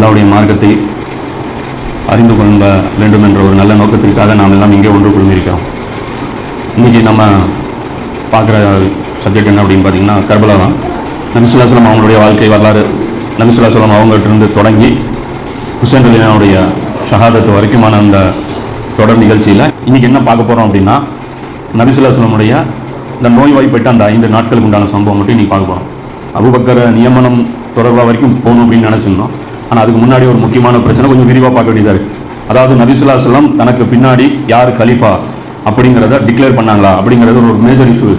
அல்லாவுடைய மார்க்கத்தை அறிந்து கொள்ள வேண்டும் என்ற ஒரு நல்ல நோக்கத்திற்காக நாம் எல்லாம் இங்கே ஒன்று குழுமியிருக்கிறோம் இன்றைக்கி நம்ம பார்க்குற சப்ஜெக்ட் என்ன அப்படின்னு பார்த்தீங்கன்னா கர்பலா தான். நபிசுல்லாஸ்லாம் அவங்களுடைய வாழ்க்கை வரலாறு நபிசுல்லாஸ்லாம் அவங்கள்ட்ட இருந்து தொடங்கி ஹுசேன் அலினாவுடைய ஷஹாதத்து வரைக்குமான அந்த தொடர் நிகழ்ச்சியில் இன்றைக்கி என்ன பார்க்க போகிறோம் அப்படின்னா நபிசுல்லாஸ்லமுடைய இந்த நோய்வாய்ப்பட்ட அந்த ஐந்து நாட்களுக்கு உண்டான சம்பவம் மட்டும் இன்றைக்கி பார்க்க போகிறோம் அபுபக்கர் நியமனம் தொடர்பாக வரைக்கும் போகணும் அப்படின்னு நினச்சிருந்தோம். ஆனால் அதுக்கு முன்னாடி ஒரு முக்கியமான பிரச்சனை கொஞ்சம் விரிவாக பார்க்க வேண்டியதாக இருக்குது அதாவது நபிசுல்லா சொல்லம் தனக்கு பின்னாடி யார் கலிஃபா அப்படிங்கிறத டிக்ளேர் பண்ணாங்களா அப்படிங்கிறது ஒரு மேஜர் இஷ்யூ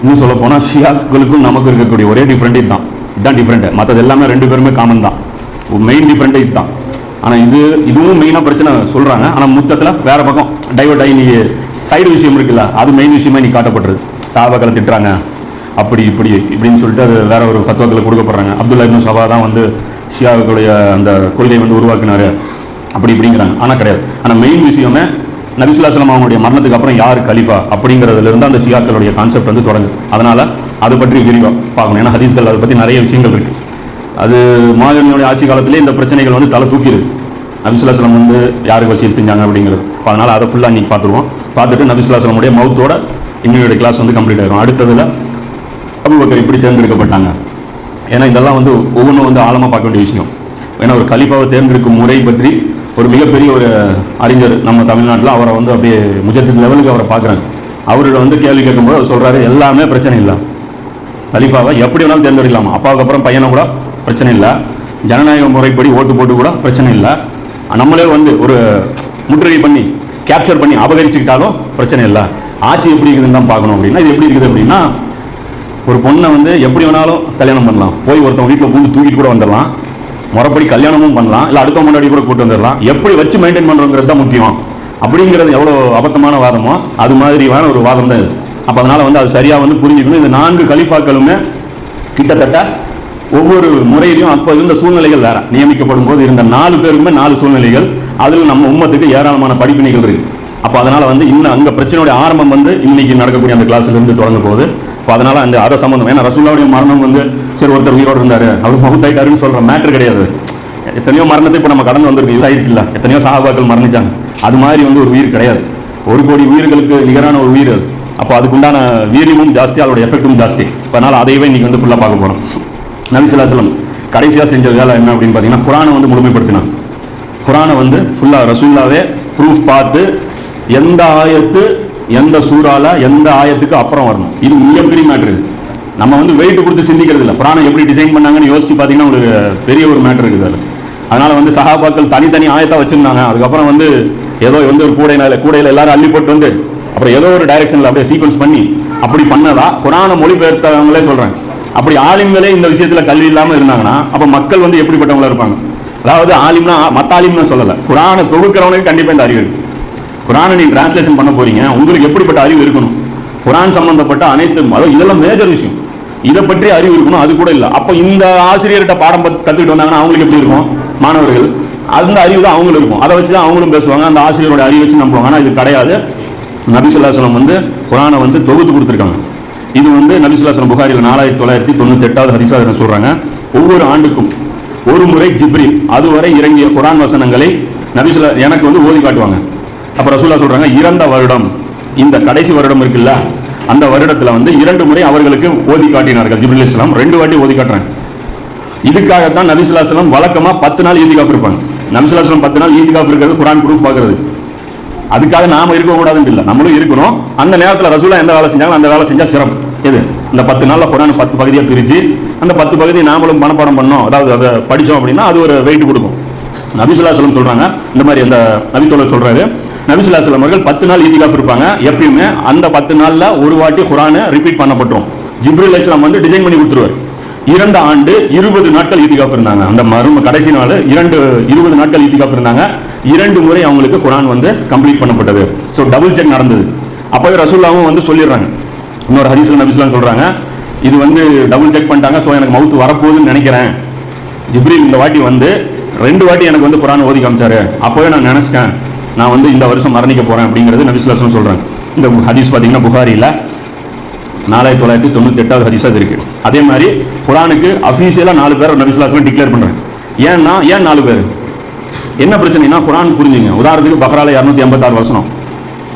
இன்னும் சொல்ல போனால் ஷியாக்களுக்கும் நமக்கு இருக்கக்கூடிய ஒரே டிஃப்ரெண்ட் இதுதான். இதுதான் டிஃப்ரெண்ட்டு மற்றது எல்லாமே ரெண்டு பேருமே காமன் தான். மெயின் டிஃப்ரெண்ட்டே இதுதான். ஆனால் இது இதுவும் மெயினாக பிரச்சனை சொல்கிறாங்க ஆனால் மொத்தத்தில் வேறு பக்கம் டைவர்ட் ஆகி நீ சைடு விஷயம் இருக்குல்ல அது மெயின் விஷயமா நீ காட்டப்படுறது. சாபாக்களை திட்டுறாங்க. அப்படி இப்படி இப்படின்னு சொல்லிட்டு அது வேற ஒரு ஃபத்வாக்களை கொடுக்கப்படுறாங்க. அப்துல்லா இன்னும் சபா தான் வந்து ஷியாவுடைய அந்த கொள்கையை வந்து உருவாக்கினார். அப்படி இப்படிங்கிறாங்க. ஆனால் கிடையாது. ஆனால் மெயின் விஷயமே நபிசுல்லாஸ்லாம் அவங்களுடைய மரணத்துக்கு அப்புறம் யார் கலிஃபா அப்படிங்கிறதுலேருந்து அந்த ஷியாக்களுடைய கான்செப்ட் வந்து தொடங்குது. அதனால் அதை பற்றி விரிவாக பார்க்கணும். ஏன்னா ஹதீஸ்கள் அதை பற்றி நிறைய விஷயங்கள் இருக்கு. அது மாகரனுடைய ஆட்சி காலத்திலே இந்த பிரச்சனைகள் வந்து தலை தூக்கிடுது. நபிசுல்லாஸ்லாம் வந்து யாருக்கு வசியல் செஞ்சாங்க அப்படிங்கிறது. அதனால் அதை ஃபுல்லாக இன்னைக்கு பார்த்துருவோம். பார்த்துட்டு நபிசுல்லாஸ்லமுடைய மவுத்தோட இன்னையோட கிளாஸ் வந்து கம்ப்ளீட் ஆகிடும் அடுத்ததுல அபுபக்கர் இப்படி தேர்ந்தெடுக்கப்பட்டாங்க. ஏன்னா இதெல்லாம் வந்து ஒவ்வொன்றும் வந்து ஆழமாக பார்க்க வேண்டிய விஷயம். ஏன்னா ஒரு கலிஃபாவை தேர்ந்தெடுக்கும் முறை பற்றி ஒரு மிகப்பெரிய ஒரு அறிஞர் நம்ம தமிழ்நாட்டில் அவரை வந்து அப்படியே முஜத்தின் லெவலுக்கு அவரை பார்க்குறாங்க. அவர்கிட்ட வந்து கேள்வி கேட்கும்போது அவர் சொல்கிறாரு எல்லாமே பிரச்சனை இல்லை. கலிஃபாவை எப்படி வேணாலும் தேர்ந்தெடுக்கலாம். அப்பாவுக்கு அப்புறம் பையனை கூட பிரச்சனை இல்லை. ஜனநாயக முறைப்படி ஓட்டு போட்டு கூட பிரச்சனை இல்லை. நம்மளே வந்து ஒரு முற்றுகை பண்ணி கேப்சர் பண்ணி அபகரிச்சுக்கிட்டாலும் பிரச்சனை இல்லை. ஆட்சி எப்படி இருக்குதுன்னு தான் பார்க்கணும் அப்படின்னா இது எப்படி இருக்குது அப்படின்னா ஒரு பொண்ணை வந்து எப்படி வேணாலும் கல்யாணம் பண்ணலாம். போய் ஒருத்தவங்க வீட்டில் பூந்து தூக்கிட்டு கூட வந்துடலாம். முறைப்படி கல்யாணமும் பண்ணலாம். இல்லை அடுத்த முன்னாடி கூட கூட்டு வந்துடலாம். எப்படி வச்சு மெயின்டைன் பண்ணுறோங்கிறது தான் முக்கியம். அப்படிங்கிறது எவ்வளோ அபத்தமான வாதமோ அது மாதிரியான ஒரு வாதம் தான் இது. அப்போ அதனால் வந்து அது சரியாக வந்து புரிஞ்சுக்கணும். இந்த நான்கு கலிஃபாக்களுமே கிட்டத்தட்ட ஒவ்வொரு முறையிலையும் அப்போ இருந்த சூழ்நிலைகள் வேற. நியமிக்கப்படும் போது இருந்த நாலு பேருக்குமே நாலு சூழ்நிலைகள். அதில் நம்ம உம்மத்துக்கு ஏராளமான படிப்பினைகள் இருக்குது அப்போ அதனால் வந்து இன்னும் அங்கே பிரச்சனையோட ஆரம்பம் வந்து இன்னைக்கு நடக்கக்கூடிய அந்த கிளாஸ்லேருந்து தொடங்க போகுது. அப்போ அதனால் அந்த அதை சம்மந்தம் ஏன்னா ரசூல்லாவுடைய மரணம் வந்து சரி ஒருத்தர் உயிரோடு இருந்தார். அவர் மகுத்தாயிட்டாருன்னு சொல்கிற மேட்ரு கிடையாது. எத்தனையோ மரணத்தை இப்போ நம்ம கடந்து வந்திருக்கு. இது ஆயிடுச்சு இல்லை. எத்தனையோ சாபாக்கள் மரணிச்சாங்க. அது மாதிரி வந்து ஒரு உயிர் கிடையாது. ஒரு கோடி உயிர்களுக்கு நிகரான ஒரு உயிர் அப்போ அதுக்குண்டான வீரியமும் ஜாஸ்தி அதோட எஃபெக்டும் ஜாஸ்தி. இப்போ அதனால் அதையவே இன்றைக்கி வந்து ஃபுல்லாக பார்க்க போகிறோம் நபிசுல்லாசலம் கடைசியாக செஞ்ச வேலை என்ன அப்படின்னு பார்த்தீங்கன்னா குரானை வந்து முழுமைப்படுத்தினாங்க குரானை வந்து ஃபுல்லாக ரசூல்லாவே ப்ரூஃப் பார்த்து எந்த ஆயத்து எந்த சூறால எந்த ஆயத்துக்கு அப்புறம் வரணும்? இது மிகப்பெரிய மேட்ரு நம்ம வந்து வெயிட் கொடுத்து சிந்திக்கிறது இல்லை. குரானை எப்படி டிசைன் பண்ணாங்கன்னு யோசிச்சு பார்த்தீங்கன்னா ஒரு பெரிய ஒரு மேட்ரு இருக்குது அதில். அதனால வந்து சகாபாக்கள் தனித்தனி ஆயத்தை வச்சிருந்தாங்க. அதுக்கப்புறம் வந்து ஏதோ வந்து ஒரு கூடையில கூடையில் எல்லாரும் அள்ளி போட்டு வந்து அப்புறம் ஏதோ ஒரு டைரக்ஷனில் அப்படியே சீக்வன்ஸ் பண்ணி அப்படி பண்ணதா குரானை மொழிபெயர்த்தவங்களே சொல்கிறாங்க அப்படி ஆலிம்களே இந்த விஷயத்தில் கல்வி இல்லாமல் இருந்தாங்கன்னா அப்போ மக்கள் வந்து எப்படிப்பட்டவங்களா இருப்பாங்க? அதாவது ஆலிம்னா மத்த ஆலிம்னு சொல்லலை. குரானை தொகுக்கிறவனுக்கு கண்டிப்பாக இந்த அறிவு இருக்குது குரானை நீங்கள் டிரான்ஸ்லேஷன் பண்ண போறீங்க உங்களுக்கு எப்படிப்பட்ட அறிவு இருக்கணும்? குரான் சம்பந்தப்பட்ட அனைத்து அதாவது இதெல்லாம் மேஜர் விஷயம். இதை பற்றி அறிவு இருக்கணும் அது கூட இல்லை. அப்போ இந்த ஆசிரியர்கிட்ட பாடம் கற்றுக்கிட்டு வந்தாங்கன்னா அவங்களுக்கு எப்படி இருக்கும்? மாணவர்கள் அந்த அறிவு தான் அவங்களுக்கு இருக்கும். அதை வச்சு தான் அவங்களும் பேசுவாங்க. அந்த ஆசிரியரோட அறிவு வச்சு நம்புவாங்க ஆனால் இது கிடையாது. நபிசுல்லாஸ்லம் வந்து குரானை வந்து தொகுத்து கொடுத்துருக்காங்க. இது வந்து நபிசுல்லாஸ்லம் புகாரில் நாலாயிரத்தி தொள்ளாயிரத்தி தொண்ணூத்தி எட்டாவது ஹரிசா சொல்கிறாங்க ஒவ்வொரு ஆண்டுக்கும் ஒரு முறை ஜிப்ரி அதுவரை இறங்கிய குரான் வசனங்களை நபிசுல்லா எனக்கு வந்து ஓதி காட்டுவாங்க. அப்போ ரசூலா சொல்றாங்க இறந்த வருடம். இந்த கடைசி வருடம் இருக்குல்ல அந்த வருடத்தில் வந்து இரண்டு முறை அவர்களுக்கு ஓதி காட்டினார்கள். ஜிபுல் இஸ்லாம் ரெண்டு வாட்டி ஓதி காட்டுறாங்க. இதுக்காகத்தான் நபிசுல்லாஸ்லாம் வழக்கமா பத்து நாள் ஈதிகாஃப் இருப்பாங்க. நபிசுல்லாஸ்லாம் பத்து நாள் ஈதிகாஃப் இருக்கிறது குரான் ப்ரூஃப் பார்க்கறது அதுக்காக நாம இருக்க கூடாதுன்னு இல்லை நம்மளும் இருக்கிறோம் அந்த நேரத்தில் ரசூலா எந்த வேலை செஞ்சாலும் அந்த வேலை செஞ்சால் சிறப்பு. எது? இந்த பத்து நாளில் குரான் பத்து பகுதியாக பிரித்து அந்த பத்து பகுதி நாமளும் மனப்பாடம் பண்ணோம். அதாவது அதை படித்தோம் அப்படின்னா அது ஒரு வெயிட் கொடுக்கும். நபிசுல்லாஸ்லம் சொல்கிறாங்க இந்த மாதிரி அந்த நபித்தோழர் நபிசுல்லா சொல்லம் அவர்கள் பத்து நாள் ஈதிகாஃப் இருப்பாங்க. எப்பயுமே அந்த பத்து நாளில் ஒரு வாட்டி குரானை ரிப்பீட் பண்ணப்பட்டுரும் ஜிப்ரில் இஸ்லாம் வந்து டிசைன் பண்ணி கொடுத்துருவார். இரண்டு ஆண்டு இருபது நாட்கள் ஈதிகாஃப் இருந்தாங்க. அந்த மரும கடைசி நாள் இரண்டு இருபது நாட்கள் ஈதிகாஃப் இருந்தாங்க. இரண்டு முறை அவங்களுக்கு குரான் வந்து கம்ப்ளீட் பண்ணப்பட்டது. ஸோ டபுள் செக் நடந்தது. அப்போவே ரசூல்லாவும் வந்து சொல்லிடுறாங்க. இன்னொரு ஹதீஸ்ல நபிஸ்லாம் சொல்கிறாங்க இது வந்து டபுள் செக் பண்ணிட்டாங்க. ஸோ எனக்கு மவுத்து வரப்போகுதுன்னு நினைக்கிறேன். ஜிப்ரில் இந்த வாட்டி வந்து ரெண்டு வாட்டி எனக்கு வந்து குரான் ஓதி காமிச்சாரு. அப்போவே நான் நினச்சிட்டேன். நான் வந்து இந்த வருஷம் மரணிக்க போகிறேன் அப்படிங்கிறது நபிசுலாசன் சொல்கிறேன் இந்த ஹதீஸ் பார்த்தீங்கன்னா புகாரியில் நாலாயிரத்தி தொள்ளாயிரத்தி தொண்ணூற்றி எட்டாவது ஹதீஸா அது இருக்குது அதே மாதிரி குரானுக்கு அஃபீஷியலாக நாலு பேர் நபிசுலாசன் டிக்ளேர் பண்ணுறேன் ஏன்னா ஏன் நாலு பேர்? என்ன பிரச்சனைனா குரான் புரிஞ்சுங்க. உதாரணத்துக்கு பஹ்ரால இரநூத்தி எண்பத்தாறு வசனம்.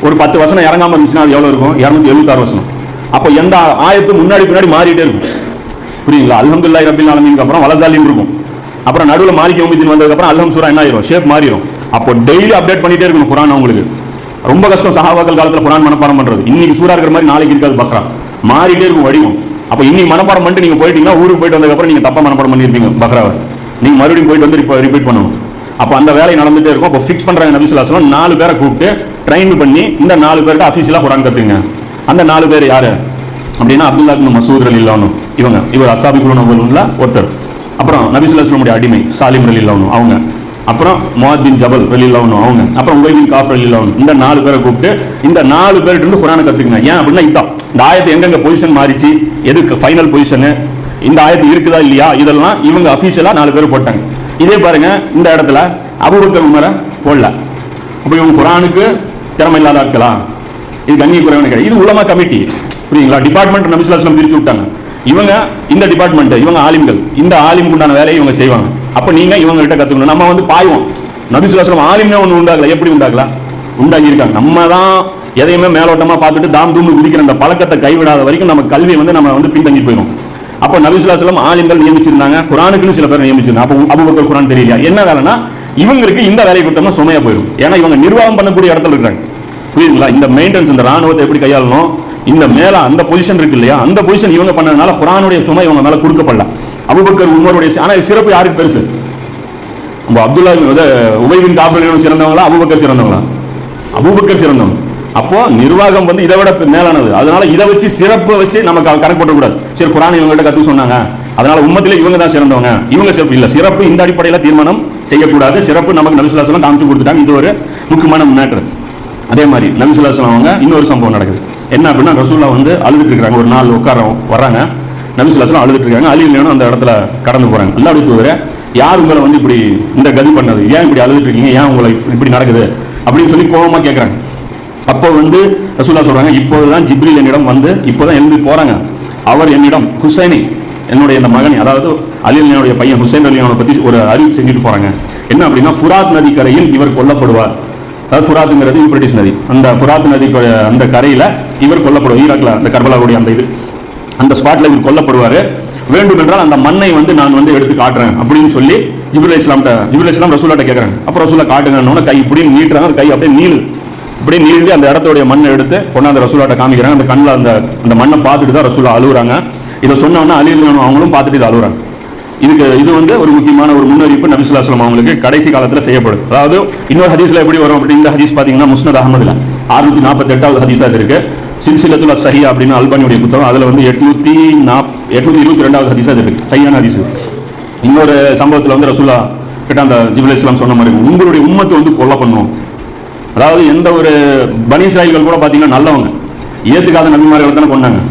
ஒரு பத்து வசனம் இறங்காமல் இருந்துச்சுன்னா அது எவ்வளோ இருக்கும்? இரநூத்தி எழுபத்தாறு வசனம். அப்போ எந்த ஆயத்து முன்னாடி பின்னாடி மாறிட்டே இருக்கும். புரியுங்களா அல்ஹம்துலில்லாஹி ரபில் ஆலமீனுக்கு அப்புறம் வலசாலின்னு இருக்கும். அப்புறம் நடுவில் மாலிக் யோமிதீன் வந்ததுக்கப்புறம் அல்ஹம் சூரா என்ன ஆயிரும் ஷேப் மாறிடும் அப்போ டெய்லி அப்டேட் பண்ணிட்டே இருக்கணும் குரான் அவங்களுக்கு. ரொம்ப கஷ்டம். சகாபாக்கள் காலத்தில் குரான் மனப்பாடம் பண்றது. இன்னைக்கு சூடாக இருக்கிற மாதிரி நாளைக்கு இருக்காது பக்ரா. மாறிட்டே இருக்கும் வடிவம். அப்போ இன்னைக்கு மனப்பாடம் பண்ணிட்டு நீங்க போயிட்டீங்கன்னா ஊருக்கு போயிட்டு வந்ததுக்கு நீங்கள் நீங்க தப்பா மனப்பாடம் பண்ணிருப்பீங்க பக்ராவை. நீங்க மறுபடியும் போயிட்டு வந்து இப்போ ரிப்பீட் பண்ணணும். அப்போ அந்த வேலை நடந்துட்டே இருக்கும். அப்போ ஃபிக்ஸ் பண்றாங்க நபி ஸல்லல்லாஹு நாலு பேரை கூப்பிட்டு ட்ரைன் பண்ணி இந்த நாலு பேருக்கு அஃபீஷியலாக குரான் கத்துங்க. அந்த நாலு பேர் யாரு? அப்படின்னா அப்துல்லா இப்னு மசூத் ரலி இவங்க. இவர் அசாபி குழுனவர்கள்ல ஒருத்தர். அப்புறம் நபி ஸல்லல்லாஹு அலைஹி அடிமை சாலிம் ரலி அவங்க. அப்புறம் முவாத் பின் ஜபல் ரலி அவங்க. அப்புறம் உபை பின் காஃப் ரலி இந்த நாலு பேரை கூப்பிட்டு இந்த நாலு பேர்கிட்ட இருந்து குரானை கத்துக்குங்க. ஏன் அப்படின்னா இதான் இந்த ஆயத்து எங்கெங்க பொசிஷன் மாறிச்சு? எதுக்கு? ஃபைனல் பொசிஷனு இந்த ஆயத்து இருக்குதா இல்லையா? இதெல்லாம் இவங்க அஃபீஷியலாக நாலு பேர் போட்டாங்க. இதே பாருங்க இந்த இடத்துல அபூபக்கர் உமரை போடல. அப்போ இவங்க குரானுக்கு திறமை இல்லாத ஆட்களா? இது கண்ணிய குறைவான கிடையாது இது உலமா கமிட்டி. புரியுங்களா டிபார்ட்மெண்ட் நபிசுலாஸ்லாம் பிரிச்சு விட்டாங்க. இவங்க இந்த டிபார்ட்மெண்ட் இவங்க ஆலிம்கள். இந்த ஆலிமுக்குண்டான வேலையை இவங்க செய்வாங்க. அப்ப நீங்க இவங்ககிட்ட கத்துக்கணும். நம்ம வந்து பாய்வோம். நபிசுலாஸ்லம் ஆலிமே ஒன்று உண்டாகல. எப்படி உண்டாகல உண்டாகி இருக்காங்க நம்ம தான் எதையுமே மேலோட்டமா பார்த்துட்டு தாம் தூண்டு குதிக்கிற அந்த பழக்கத்தை கைவிடாத வரைக்கும் நம்ம கல்வி வந்து நம்ம வந்து பின்தங்கி போயிடும் அப்போ நபிசுலாசலம் ஆலிம்கள் நியமிச்சிருந்தாங்க. குரானுக்குன்னு சில பேர் நியமிச்சிருந்தாங்க. அப்போ அபுபக்கர் குரான் தெரியலையா? என்ன வேலைன்னா இவங்களுக்கு இந்த வேலையை கொடுத்தோம்னா சுமையா போயிடும் ஏன்னா இவங்க நிர்வாகம் பண்ணக்கூடிய இடத்துல இருக்காங்க. புரியுதுங்களா? இந்த மெயின்டெனன்ஸ் இந்த ராணுவத்தை எப்படி கையாளணும்? இந்த மேல அந்த பொசிஷன் இருக்கு இல்லையா? அந்த பொசிஷன் இவங்க பண்ணதுனால குரானுடைய சுமை இவங்க மேல கொடுக்கப்படல அபுபக்கர் உமருடைய ஆனால் சிறப்பு யாருக்கு பெருசு? நம்ம அப்துல்லா பின் வந்து உபைபின் காஃபர் சிறந்தவங்களா அபுபக்கர் சிறந்தவங்களா? அபூபக்கர் சிறந்தவங்க. அப்போ நிர்வாகம் வந்து இதை விட மேலானது. அதனால இதை வச்சு சிறப்பை வச்சு நமக்கு கணக்கு போட்டக்கூடாது. சரி குரான் இவங்ககிட்ட கத்து சொன்னாங்க. அதனால உம்மத்திலே இவங்க தான் சிறந்தவங்க. இவங்க சிறப்பு இல்லை. சிறப்பு இந்த அடிப்படையில் தீர்மானம் செய்யக்கூடாது. சிறப்பு நமக்கு நபிசுல்லாசலம் காமிச்சு கொடுத்துட்டாங்க. இது ஒரு முக்கியமான மேட்டர் அதே மாதிரி நபிசுல்லாசலம் அவங்க இன்னொரு சம்பவம் நடக்குது. என்ன அப்படின்னா ரசூல்லா வந்து அழுதுட்டு இருக்கிறாங்க. ஒரு நாள் உட்கார வர்றாங்க. நபிசுல்லாசலம் அழுதுட்டு இருக்காங்க அலி அந்த இடத்துல கடந்து போறாங்க. அல்லாடி தூதர யார் உங்களை வந்து இப்படி இந்த கதி பண்ணது? ஏன் இப்படி அழுதுட்டு இருக்கீங்க ஏன் உங்களை இப்படி நடக்குது? அப்படின்னு சொல்லி கோபமா கேட்குறாங்க அப்போ வந்து ரசூல்லா சொல்றாங்க இப்போதுதான் ஜிப்ரில் என்னிடம் வந்து இப்போதான் எழுந்து போறாங்க. அவர் என்னிடம் ஹுசைனி என்னுடைய இந்த மகனை அதாவது அலியலினுடைய பையன் ஹுசைன் அலியனை பத்தி ஒரு அறிவு செஞ்சுட்டு போறாங்க. என்ன அப்படின்னா ஃபுராத் நதி கரையில் இவர் கொல்லப்படுவார். அதாவது ஃபுராத்துங்கிறது யூப்ரட்டிஸ் நதி. அந்த ஃபுராத் நதி அந்த கரையில இவர் கொல்லப்படுவார். ஈராக்ல அந்த கர்பலாவுடைய அந்த இது. அந்த ஸ்பாட்ல இவர் கொல்லப்படுவார். வேண்டும் என்றால் அந்த மண்ணை வந்து நான் வந்து எடுத்து காட்டுறேன் அப்படின்னு சொல்லி ஜிபுல் இஸ்லாம்கிட்ட ஜிபுல் இஸ்லாம் ரசூலாட்ட கேட்குறாங்க அப்புறம் ரசூலா காட்டுங்கன்னு கை இப்படி நீட்டுறாங்க அந்த கை அப்படியே நீளு. அப்படியே நீண்டு அந்த இடத்துடைய மண்ணை எடுத்து கொண்டாந்து ரசூலாட்ட காமிக்கிறாங்க. அந்த கண்ணில் அந்த அந்த மண்ணை பார்த்துட்டு தான் ரசூலா அழுகுறாங்க இதை சொன்னோன்னா அலி அவங்களும் பார்த்துட்டு இதை அழுகுறாங்க இதுக்கு இது வந்து ஒரு முக்கியமான ஒரு முன்னறிவிப்பு நபிசுல்லாஸ்லாம் அவங்களுக்கு கடைசி காலத்தில் செய்யப்படும். அதாவது இன்னொரு ஹதீஸ்ல எப்படி வரும் அப்படி இந்த ஹதீஸ் பார்த்தீங்கன்னா முஸ்னத் அகமதுல அறுநூத்தி நாற்பத்தி எட்டாவது இருக்குது சில்சிலத்துல சஹியா அப்படின்னு அல்பானியுடைய புத்தகம் அதில் வந்து எட்நூத்தி நாப் எட்நூத்தி இருபத்தி ரெண்டாவது ஹதீஸா அது இருக்கு. சையான ஹதீஸ். இன்னொரு சம்பவத்தில் வந்து ரசுல்லா கிட்ட அந்த ஜிபுல் இஸ்லாம் சொன்ன மாதிரி உங்களுடைய உம்மத்தை வந்து கொல்ல பண்ணும். அதாவது எந்த ஒரு பனிசாயிகள் கூட பார்த்தீங்கன்னா நல்லவங்க. ஏத்துக்காத நபிமார்கள் தானே கொண்டாங்க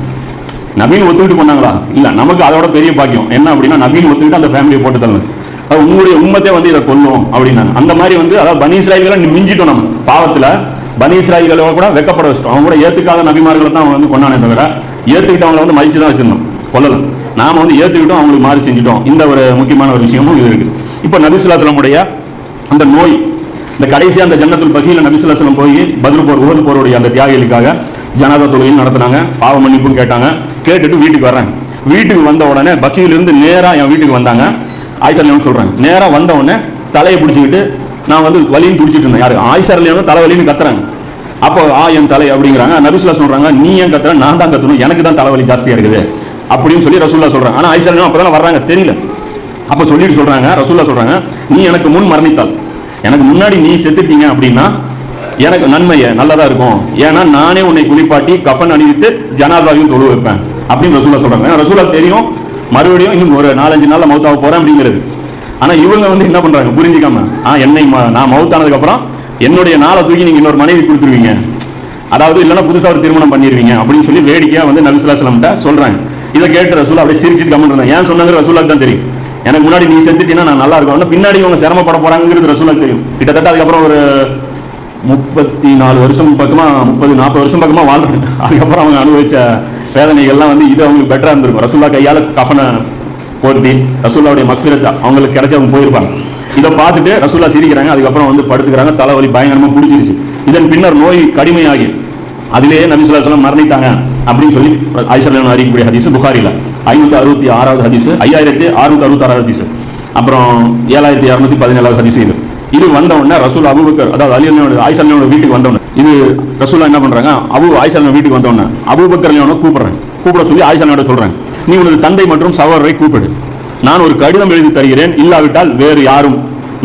நபீன் ஒத்துக்கிட்டு கொண்டாங்களா இல்லை நமக்கு அதோட பெரிய பாக்கியம். என்ன அப்படின்னா நபீன் ஒத்துக்கிட்டு அந்த ஃபேமிலியை போட்டு தரணும் அது உங்களுடைய உம்மத்தே வந்து இதை கொல்லும் அப்படின்னாங்க. அந்த மாதிரி வந்து அதாவது பனி இஸ்ராயல்களை மிஞ்சிட்டோம் நம்ம. பாவத்தில் பனி இஸ்ராயல்களை கூட வெக்கப்பட வச்சிட்டோம். அவங்க கூட ஏற்றுக்காத நபிமார்களை தான் அவங்க வந்து கொண்டானே தவிர ஏற்றுக்கிட்டவங்களை வந்து மகிழ்ச்சி தான் வச்சிருந்தோம். கொல்லலாம் நாம வந்து ஏற்றுக்கிட்டோம் அவங்களுக்கு மாறி செஞ்சுட்டோம். இந்த ஒரு முக்கியமான ஒரு விஷயமும் இது இருக்கு இப்போ நபிசுல்லாசலமுடைய அந்த நோய் இந்த கடைசியாக அந்த ஜன்னத்துல் பகியில நபிசுல்லாசலம் போய் பதில் போர் உகது போருடைய அந்த தியாகிகளுக்காக ஜனாதா தொழுகையும் நடத்துனாங்க. பாவ மன்னிப்பும் கேட்டாங்க. கேட்டுட்டு வீட்டுக்கு வர்றாங்க. வீட்டுக்கு வந்த உடனே பக்கியிலிருந்து நேராக என் வீட்டுக்கு வந்தாங்க. ஆயிஷர்லியான்னு சொல்கிறாங்க நேராக வந்த உடனே தலையை பிடிச்சிக்கிட்டு நான் வந்து வலின்னு துடிச்சிட்டு இருந்தேன். யாரு? ஆயிஷர்லியானும் தலைவலின்னு கத்துறாங்க. அப்போ ஆ என் தலை அப்படிங்கிறாங்க. நபிசுல்லா சொல்றாங்க நீ ஏன் கத்துற? நான் தான் கத்தணும். எனக்கு தான் தலைவலி ஜாஸ்தியா இருக்குது. அப்படின்னு சொல்லி ரசூல்லா சொல்றாங்க. ஆனா ஆயிஷர்லியும் அப்பதான் வர்றாங்க? தெரியல. அப்ப சொல்லிட்டு சொல்றாங்க ரசூல்லா சொல்றாங்க நீ எனக்கு முன் மரணித்தாள் எனக்கு முன்னாடி நீ செத்துட்டீங்க அப்படின்னா எனக்கு நன்மையை நல்லதா இருக்கும். ஏன்னா நானே உன்னை குளிப்பாட்டி கஃன் அணிவித்து ஜனாசாவையும் தொழு வைப்பேன். அப்படின்னு ரசூல்லா சொல்றாங்க. ரசூலா தெரியும் மறுபடியும் இன்னும் ஒரு நாலஞ்சு நாள்ல மௌத்தாக போறேன் அப்படிங்கிறது. ஆனால் இவங்க வந்து என்ன பண்ணுறாங்க புரிஞ்சுக்காம. ஆ என்னை ம- நான் மௌத்தானதுக்கு அப்புறம் என்னுடைய நாளை தூக்கி நீங்கள் இன்னொரு மனைவி கொடுத்துருவீங்க. அதாவது இல்லைன்னா புதுசாக ஒரு திருமணம் பண்ணிடுவீங்க அப்படின்னு சொல்லி வேடிக்கையாக வந்து நபிசுல்லாஸ்லம்ட்ட சொல்கிறாங்க இதை கேட்டு ரசூலா அப்படியே சிரிச்சிட்டு கம்மன் இருந்தாங்க ஏன் சொன்னாங்க ரசூலாக்கு தான் தெரியும். எனக்கு முன்னாடி நீ செஞ்சுட்டீங்கன்னா நான் நல்லா இருக்கும். ஆனால் பின்னாடி இவங்க சிரமப்பட போகிறாங்கிறது ரசூலாக்கு தெரியும். கிட்டத்தட்ட அதுக்கப்புறம் ஒரு முப்பத்தி நாலு வருஷம் பக்கமாக முப்பது நாற்பது வருஷம் பக்கமாக வாழ்றாங்க அதுக்கப்புறம் அவங்க அனுபவிச்ச வேதனைகள்லாம் வந்து இது அவங்களுக்கு பெட்டராக இருந்திருக்கும். ரசூல்லா கையால் கஃனை போர்த்தி. ரசூல்லாவுடைய மக்ஃபிரத்தா அவங்களுக்கு கிடைச்சவங்க போயிருப்பாங்க. இதை பார்த்துட்டு ரசூல்லா சிரிக்கிறாங்க. அதுக்கப்புறம் வந்து படுத்துக்கிறாங்க. தலைவலி பயங்கரமாக பிடிச்சிருச்சு. இதன் பின்னர் நோய் கடுமையாகி. அதிலேயே நபி சொல்லா சொல்லம் மரணித்தாங்க அப்படின்னு சொல்லி ஐசல்லாம் அறிக்கக்கூடிய ஹதீஸ் புகாரில. ஐநூத்தி அறுபத்தி ஆறாவது ஹதீஸ் ஐயாயிரத்தி அறுநூத்தி அறுபத்தி ஆறாவது ஹதீஸ். அப்புறம் ஏழாயிரத்தி இரநூத்தி பதினேழாவது ஹதீஸ் இது. இது வந்த ரசூல் அபுபக்கர் அதாவது அலி ஆயிஷல்லோட வீட்டுக்கு வந்தவொடனே இது ரசூலா என்ன பண்றாங்க? அபு ஆயிஷல்லோட வீட்டுக்கு வந்தவொடனே அபுபக்கர் அபூபக்கர் கூப்பிடுறேன் கூப்பிட சொல்லி ஆயிஷல்லோட சொல்கிறாங்க நீ உனது தந்தை மற்றும் சகோதரரை கூப்பிடு. நான் ஒரு கடிதம் எழுதி தருகிறேன் இல்லாவிட்டால் வேறு யாரும்.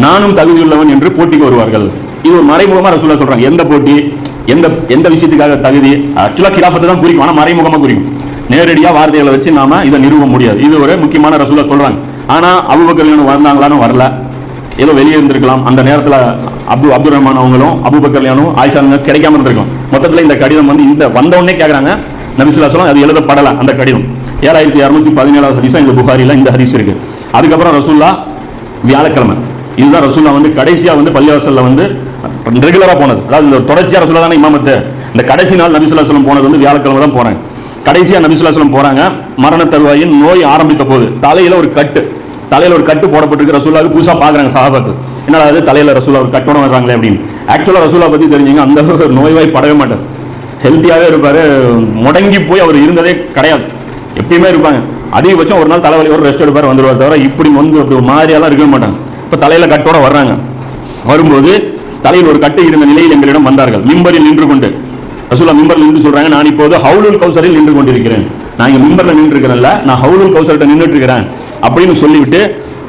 நானும் தகுதியுள்ளவன் என்று போட்டிக்கு வருவார்கள். இது ஒரு மறைமுகமாக ரசூலா சொல்றாங்க. எந்த போட்டி எந்த எந்த விஷயத்துக்காக தகுதி? ஆக்சுவலாக கிலாஃபத்தை தான் குறிக்கும் ஆனால் மறைமுகமாக குறிக்கும். நேரடியாக வார்த்தைகளை வச்சு நாம இதை நிறுவ முடியாது. இது ஒரு முக்கியமான ரசூலா சொல்றாங்க. ஆனால் அபுபக்கர் வந்தாங்களான்னு வரல. ஏதோ வெளியே இருந்திருக்கலாம். அந்த நேரத்தில் அப்து அப்துல் ரஹ்மான் அவங்களும் அபுபக்கர்லையானும் ஆயிஷா கிடைக்காம இருந்திருக்கலாம் மொத்தத்தில் இந்த கடிதம் வந்து இந்த வந்தவொடனே கேட்குறாங்க நபிசுல்லா சொல்லம் அது எழுதப்படலாம் அந்த கடிதம். ஏழாயிரத்தி இரநூத்தி பதினேழாவது ஹதீஸா இந்த புகாரில இந்த ஹதீஸ் இருக்கு. அதுக்கப்புறம் ரசூல்லா வியாழக்கிழமை. இதுதான் ரசூல்லா வந்து கடைசியா வந்து பள்ளிவாசல்ல வந்து ரெகுலரா போனது. அதாவது இந்த தொடர்ச்சியா ரசூல்லா தானே இமாமத்து. இந்த கடைசி நாள் நபிசுல்லா சொல்லம் போனது வந்து வியாழக்கிழமை தான் போறாங்க கடைசியா நபிசுல்லா சொல்லம் போறாங்க மரண தருவாயின் நோய் ஆரம்பித்த போது தலையில ஒரு கட்டு. தலையில ஒரு கட்டு போடப்பட்டிருக்கு ரசூல்லாவுக்கு புதுசா பாக்குறாங்க சஹாபாக்கள் என்ன அது தலையில ரசூலா ஒரு கட்டோட வர்றாங்களே அப்படின்னு. ஆக்சுவலா ரசூலா பத்தி தெரிஞ்சுங்க அந்த நோய்வாய் படவே மாட்டார். ஹெல்த்தியாவே இருப்பாரு முடங்கி போய் அவர் இருந்ததே கிடையாது. எப்பயுமே இருப்பாங்க. அதிகபட்சம் ஒரு நாள் தலைவலி ஒரு ரெஸ்ட் எடுப்பார் வந்துடுவார் தவிர இப்படி வந்து அப்படி ஒரு மாதிரியெல்லாம் இருக்கவே மாட்டாங்க. இப்போ தலையில் கட்டோட வர்றாங்க. வரும்போது தலையில் ஒரு கட்டு இருந்த நிலையில் எங்களிடம் வந்தார்கள். மிம்பரில் நின்று கொண்டு. ரசூலா மிம்பரில் நின்று சொல்கிறாங்க நான் இப்போது ஹவுலுல் கௌசரில் நின்று கொண்டிருக்கிறேன். நான் இங்கே மிம்பரில் நின்று இருக்கிறேன்ல நான் ஹவுலுல் கௌசர்கிட்ட நின்றுட்டு இருக்கிறேன். அப்படின்னு சொல்லிவிட்டு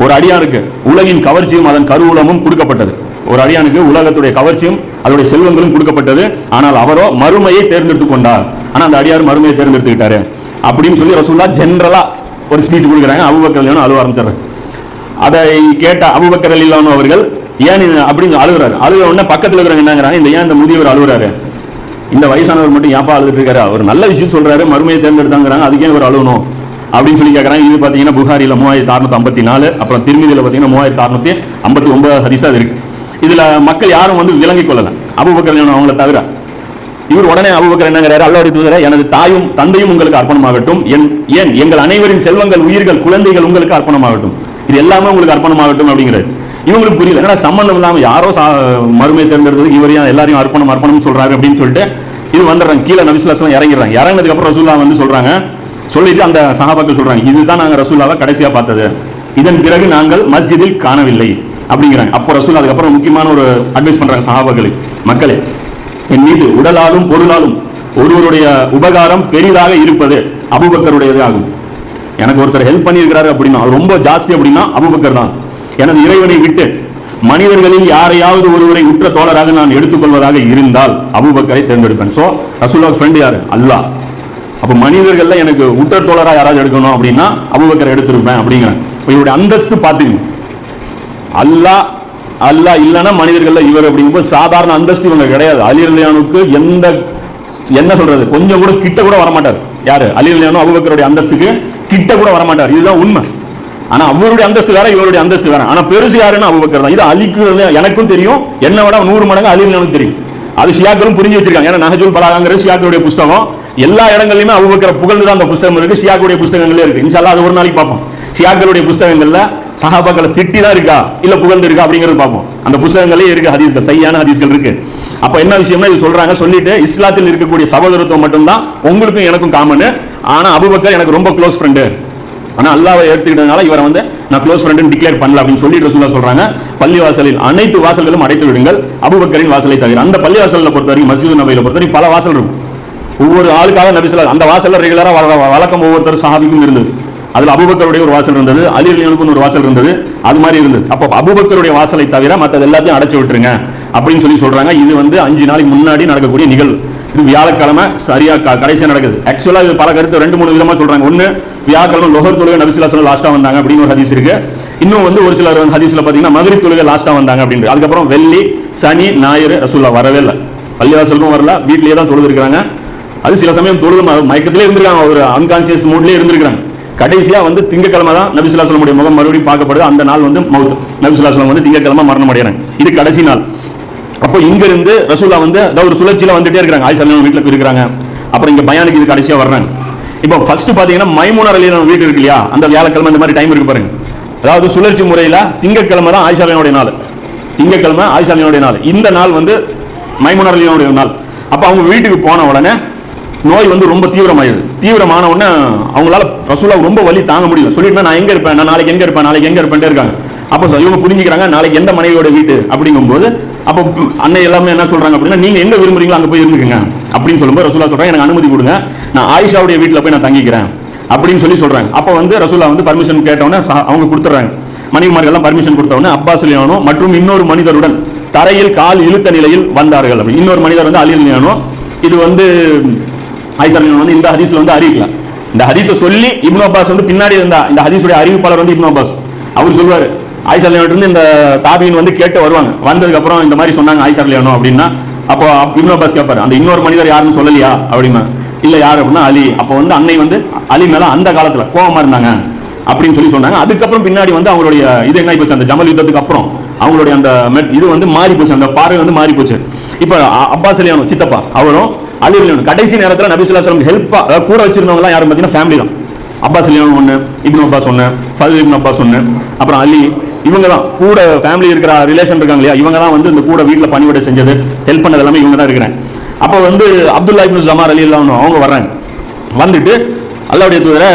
ஒரு அடியாருக்கு உலகின் கவர்ச்சியும் அதன் கருவூலமும் கொடுக்கப்பட்டது. ஒரு அடியானுக்கு உலகத்துடைய கவர்ச்சியும் அதோடைய செல்வங்களும் கொடுக்கப்பட்டது. ஆனால் அவரோ மறுமையை தேர்ந்தெடுத்து கொண்டார். ஆனால் அந்த அடியார் மறுமையை தேர்ந்தெடுத்துக்கிட்டாரு. அப்படின்னு சொல்லி ரசூல்லா ஜென்ரலா ஒரு ஸ்பீச் கொடுக்குறாங்க. அபுபக்கர் அழுவ ஆரம்பிச்சார் அதை கேட்ட அபுபக்கர் இல்லாமல் அவர்கள் ஏன் இது? அப்படின்னு அழுகுறாரு. அழுகிற உடனே பக்கத்தில் இருக்கிறவங்க என்னங்கிறாங்க இந்த ஏன் இந்த முதியவர் அழுகுறாரு இந்த வயசானவர் மட்டும் ஏப்பா அழுதுட்டு இருக்காரு? அவர் நல்ல விஷயம் சொல்றாரு மறுமையை தேர்ந்தெடுத்தாங்கிறாங்க. அதுக்கே அவர் அழுகணும் அப்படின்னு சொல்லி கேட்கறாங்க இது பாத்தீங்கன்னா புகாரில மூவாயிரத்தி அறுநூத்தி ஐம்பத்தி நாலு அப்புறம் திருமதியில பாத்தீங்கன்னா மூவாயிரத்தி அறுநூத்தி ஐம்பத்தி ஒன்பது ஹரிசா இருக்கு. இதுல மக்கள் யாரும் வந்து விளங்கிக் கொள்ளல. அபுபக்கர் அவங்கள தவிர. இவர் உடனே அபுபக்கர் என்னங்கிறாரு அல்லாஹ் எனது தாயும் தந்தையும் உங்களுக்கு அர்ப்பணமாகட்டும். என் ஏன் எங்கள் அனைவரின் செல்வங்கள் உயிர்கள் குழந்தைகள் உங்களுக்கு அர்ப்பணமாகட்டும். இது எல்லாமே உங்களுக்கு அர்ப்பணமாகட்டும் அப்படிங்கிறாரு. இவங்களுக்கு புரியல. ஏன்னா சம்பந்தம் இல்லாமல் யாரோ சா- மறுமையை தேர்ந்தெடுத்தது இவரையும் எல்லாரையும் அர்ப்பணம் அர்ப்பணம் சொல்றாரு அப்படின்னு சொல்லிட்டு இது வந்துடுறாங்க. கீழே நபிசுல்லாஸ்லாம் இறங்கிடுறாங்க. இறங்கினதுக்கு அப்புறம் ரசூல்லா வந்து சொல்றாங்க. சொல்லிட்டு அந்த சகாபாக்கள் சொல்றாங்க. இதுதான் நாங்கள் ரசூல்லாவை கடைசியா பார்த்தது. இதன் பிறகு நாங்கள் மஸ்ஜிதில் காணவில்லை. அப்படிங்கிறாங்க. அப்போ ரசூல் அதுக்கப்புறம் முக்கியமான ஒரு அட்வைஸ் பண்றாங்க சஹாபாக்களுக்கு மக்களே என் மீது உடலாலும் பொருளாலும் ஒருவருடைய உபகாரம் பெரிதாக இருப்பது அபுபக்கருடையது ஆகும். எனக்கு ஒருத்தர் ஹெல்ப் பண்ணியிருக்கிறாரு அப்படின்னா அது ரொம்ப ஜாஸ்தி அப்படின்னா அபுபக்கர் தான். எனது இறைவனை விட்டு மனிதர்களில் யாரையாவது ஒருவரை உற்ற தோழராக நான் எடுத்துக்கொள்வதாக இருந்தால் அபுபக்கரை தேர்ந்தெடுப்பேன். ஸோ ரசூல்லா ஃப்ரெண்ட் யாரு? அல்லாஹ். அப்ப மனிதர்கள்ல எனக்கு உற்ற தோழரா யாராவது எடுக்கணும் அப்படின்னா அபுபக்கரை எடுத்திருப்பேன் அப்படிங்கிறேன் இவருடைய அந்தஸ்து பாத்துக்கணும் அல்லாஹ் அல்லா இல்லைன்னா மனிதர்கள்ல இவர் அப்படிங்கும்போது சாதாரண அந்தஸ்து இவங்க கிடையாது. அலிரலியானுக்கு எந்த என்ன சொல்றது? கொஞ்சம் கூட கிட்ட கூட வரமாட்டார். யாரு? அலிரலியானு அபுபக்கருடைய அந்தஸ்துக்கு கிட்ட கூட வரமாட்டார். இதுதான் உண்மை. ஆனா அவருடைய அந்தஸ்து வேற இவருடைய அந்தஸ்து வேற. ஆனா பெருசு யாருன்னு அபுபக்கர் தான். இது அலிக்கு எனக்கும் தெரியும். என்ன விட நூறு மடங்கு அலிரலியானுக்கு தெரியும். அது ஷியாக்களும் புரிஞ்சு வச்சிருக்காங்க. ஏன்னா நகஜூல் பலாகாங்கிற ஷியாக்களுடைய புஸ்தகம். எல்லா இடங்கள்லயுமே அபுபக்கரை புகழ்ந்து தான் அந்த புஸ்தகம் இருக்கு. ஷியாக்களுடைய புஸ்தகங்களே இருக்கு. இன்ஷால்லா அது ஒரு நாளைக்கு பார்ப்போம். ஷியாக்களுடைய புஸ்தகங்கள்ல சஹாபாக்களை திட்டி தான் இருக்கா? இல்ல புகழ்ந்து இருக்கா? அப்படிங்கிறது பார்ப்போம். அந்த புத்தகங்களே இருக்கு ஹதீஸ்கள் சரியான ஹதீஸ்கள் இருக்கு. அப்ப என்ன விஷயம்னா இது சொல்றாங்க சொல்லிட்டு இஸ்லாத்தில் இருக்கக்கூடிய சகோதரத்துவம் மட்டும்தான் உங்களுக்கும் எனக்கும் காமன் ஆனா அபுபக்கர் எனக்கு ரொம்ப க்ளோஸ் ஃப்ரெண்டு ஆனா அல்லாவை எடுத்துக்கிட்டதுனால இவரை வந்து நான் க்ளோஸ் ஃப்ரெண்டு டிக்ளேர் பண்ணல அப்படின்னு சொல்லிட்டு ரசூலா சொல்றாங்க. பள்ளி வாசலில் அனைத்து வாசல்களும் அடைத்து விடுங்கள். அபுபக்கரின் வாசலை தவிர அந்த பள்ளி வாசலில் பொறுத்த வரைக்கும் மசூத் நபையில பொறுத்த வரைக்கும் பல வாசல் இருக்கும். ஒவ்வொரு ஆளுக்காக நபிசுல்லா அந்த வாசல்ல ரெகுலரா வழக்கம் ஒவ்வொருத்தர் சஹாபிக்கும் இருந்தது. அதில் அபுபக்கருடைய ஒரு வாசல் இருந்தது அலி அலியனுக்கும் ஒரு வாசல் இருந்தது அது மாதிரி இருந்தது. அப்போ அபுபக்கருடைய வாசலை தவிர மற்றது எல்லாத்தையும் அடைச்சி விட்டுருங்க அப்படின்னு சொல்லி சொல்கிறாங்க இது வந்து அஞ்சு நாளைக்கு முன்னாடி நடக்கக்கூடிய நிகழ்வு. இது வியாழக்கிழமை சரியாக கடைசியாக நடக்குது. ஆக்சுவலாக இது பல கருத்து ரெண்டு மூணு விதமாக சொல்கிறாங்க ஒன்று வியாழக்கிழமை லொஹர் தொழுகை நபிசுல்லா சொல்ல லாஸ்ட்டாக வந்தாங்க அப்படின்னு ஒரு ஹதீஸ் இருக்கு. இன்னும் வந்து ஒரு சிலர் வந்து ஹதீஸில் பார்த்தீங்கன்னா மதுரை தொழுகை லாஸ்ட்டாக வந்தாங்க அப்படின்னு அதுக்கப்புறம் வெள்ளி சனி ஞாயிறு ரசூல்லா வரவே இல்லை. பள்ளிவாசலுக்கும் வரல வீட்லேயே தான் தொழுது இருக்கிறாங்க அது சில சமயம் தொழுது மயக்கத்திலே இருந்திருக்காங்க. ஒரு அன்கான்சியஸ் மூட்லேயே இருந்திருக்காங்க கடைசியா வந்து திங்கக்கிழமை தான் நபிசுல்லா சொல்லமுடைய முகம் மறுபடியும் பார்க்கப்படுது. அந்த நாள் வந்து மவுத் நபிசுல்லா சொல்லம் வந்து திங்கக்கிழமை மரணம் அடைகிறாங்க. இது கடைசி நாள். அப்போ இங்கிருந்து ரசூல்லா வந்து அதாவது ஒரு சுழற்சியில வந்துட்டே இருக்கிறாங்க. ஆயிஷா வீட்டில் இருக்கிறாங்க. அப்புறம் இங்க பயானுக்கு இது கடைசியா வர்றாங்க. இப்போ ஃபர்ஸ்ட் பாத்தீங்கன்னா மைமூனர் அலி வீடு இருக்கு இல்லையா? அந்த வியாழக்கிழமை இந்த மாதிரி டைம் இருக்கு பாருங்க. அதாவது சுழற்சி முறையில திங்கக்கிழமை தான் ஆயிஷாலினுடைய நாள். திங்கக்கிழமை ஆயிஷாலினுடைய நாள். இந்த நாள் வந்து மைமுனர் அலியினுடைய நாள். அப்ப அவங்க வீட்டுக்கு போன உடனே நோய் வந்து ரொம்ப தீவிரமாயிடுது. தீவிரமான உடனே அவங்களால ரசூலா ரொம்ப வலி தாங்க முடியும் சொல்லிட்டு நான் எங்க இருப்பேன்? நான் நாளைக்கு எங்க இருப்பேன்? நாளைக்கு எங்க இருப்பேன்ட்டே இருக்காங்க. அப்போ சார் இவங்க புரிஞ்சுக்கிறாங்க நாளைக்கு எந்த மனைவியோட வீட்டு? அப்படிங்கும்போது அப்போ அன்னை எல்லாமே என்ன சொல்றாங்க அப்படின்னா நீங்க எங்க விரும்புறீங்களோ அங்க போய் இருந்துக்குங்க. அப்படின்னு சொல்லும்போது ரசூலா சொல்றாங்க எனக்கு அனுமதி கொடுங்க. நான் ஆயிஷாவுடைய வீட்டில் போய் நான் தங்கிக்கிறேன். அப்படின்னு சொல்லி சொல்றாங்க. அப்போ வந்து ரசூலா வந்து பர்மிஷன் கேட்டவுடனே அவங்க கொடுத்துட்றாங்க. மனைவிமார்கள்லாம் பர்மிஷன் கொடுத்தவொடனே அப்பாஸ் லியானோ மற்றும் இன்னொரு மனிதருடன் தரையில் கால் இழுத்த நிலையில் வந்தார்கள். அப்படின்னு இன்னொரு மனிதர் வந்து அலில் லியானோ. இது வந்து ஆயிஷா அலியானோ வந்து இந்த ஹதீஸ்ல வந்து அறிவிக்கல. இந்த ஹதீஸை சொல்லி இப்னு அப்பாஸ் வந்து பின்னாடி இருந்தா இந்த ஹதீஸுடைய அறிவிப்பாளர் வந்து இப்னு அப்பாஸ். அவர் சொல்லுவார் ஆயிஷா இருந்து இந்த தாபியின் வந்து கேட்டு வருவாங்க. வந்ததுக்கு அப்புறம் இந்த மாதிரி சொன்னாங்க ஆயிஷா அலியானோ அப்படின்னா அப்போ இப்னு அப்பாஸ் கேட்பாரு அந்த இன்னொரு மனிதர் யாருன்னு சொல்லலையா அப்படின்னு இல்ல யார் அப்படின்னா அலி. அப்போ வந்து அன்னை வந்து அலி மேல அந்த காலத்துல கோபமா இருந்தாங்க அப்படின்னு சொல்லி சொன்னாங்க. அதுக்கப்புறம் பின்னாடி வந்து அவங்களுடைய இது என்ன போச்சு? அந்த ஜமல் யுத்தத்துக்கு அப்புறம் அவங்களுடைய அந்த மெட் இது வந்து மாறி போச்சு. அந்த பார்வை வந்து மாறி போச்சு. இப்போ அப்பாஸ் அலியானு சித்தப்பா அவரும் அலி அலியானு கடைசி நேரத்தில் நபிசுல்லா சொல்லம் ஹெல்ப்பா கூட வச்சிருந்தவங்களாம் யாரும் பார்த்தீங்கன்னா ஃபேமிலி தான். அப்பாஸ் அலியானு ஒன்று இப்னு அப்பாஸ் ஒன்று ஃபல் இப்னு அப்பாஸ் ஒன்று அப்புறம் அலி இவங்க தான். கூட ஃபேமிலி இருக்கிற ரிலேஷன் இருக்காங்க இல்லையா? இவங்க தான் வந்து இந்த கூட வீட்டில் பணிவிட செஞ்சது ஹெல்ப் பண்ணது எல்லாமே இவங்க தான் இருக்கிறாங்க அப்போ வந்து அப்துல்லா இப்னு ஜமார் அலி இல்லாமல் அவங்க வர்றாங்க. வந்துட்டு அல்லாவுடைய தூதரை